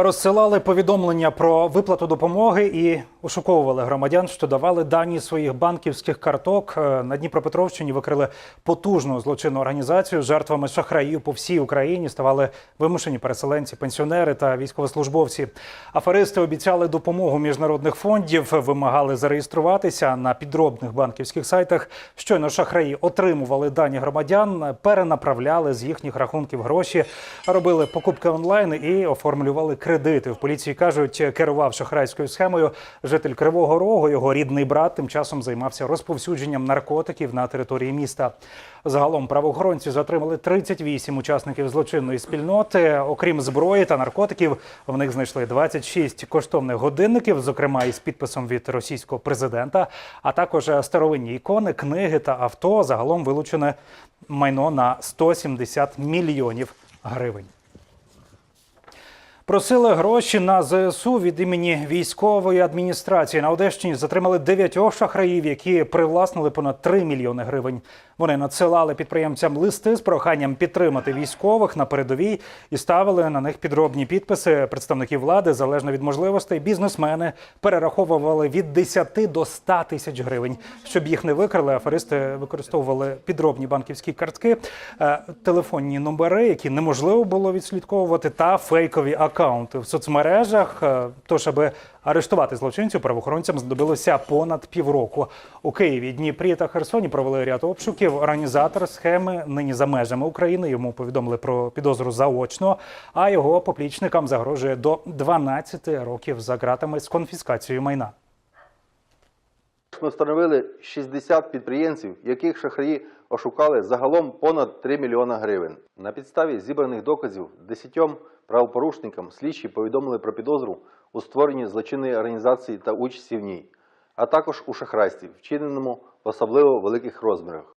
Розсилали повідомлення про виплату допомоги і ошуковували громадян, що давали дані своїх банківських карток. Е, На Дніпропетровщині викрили потужну злочинну організацію. Жертвами шахраїв по всій Україні ставали вимушені переселенці, пенсіонери та військовослужбовці. Аферисти обіцяли допомогу міжнародних фондів, вимагали зареєструватися на підробних банківських сайтах. Щойно шахраї отримували дані громадян, перенаправляли з їхніх рахунків гроші, робили покупки онлайн і оформлювали кредити. В поліції кажуть, керував шахрайською схемою житель Кривого Рогу. Його рідний брат тим часом займався розповсюдженням наркотиків на території міста. Загалом правоохоронці затримали 38 учасників злочинної спільноти. Окрім зброї та наркотиків, в них знайшли 26 коштовних годинників, зокрема із підписом від російського президента, а також старовинні ікони, книги та авто. Загалом вилучене майно на 170 мільйонів гривень. Просили гроші на ЗСУ від імені військової адміністрації. На Одещині затримали дев'ятьох шахраїв, які привласнили понад 3 мільйони гривень. Вони надсилали підприємцям листи з проханням підтримати військових на передовій і ставили на них підробні підписи представників влади. Залежно від можливостей, бізнесмени перераховували від 10 до 100 тисяч гривень. Щоб їх не викрили, аферисти використовували підробні банківські картки, е, телефонні номери, які неможливо було відслідковувати, та фейкові акаунти в соцмережах. Е, Тож, аби арештувати злочинців, правоохоронцям знадобилося понад півроку. У Києві, Дніпрі та Херсоні провели ряд обшуків. Організатор схеми нині за межами України. Йому повідомили про підозру заочно, а його поплічникам загрожує до 12 років за ґратами з конфіскацією майна. Ми встановили 60 підприємців, яких шахраї ошукали загалом понад 3 мільйона гривень. На підставі зібраних доказів 10 правопорушникам слідчі повідомили про підозру у створенні злочинної організації та участі в ній, а також у шахрайстві, вчиненому в особливо великих розмірах.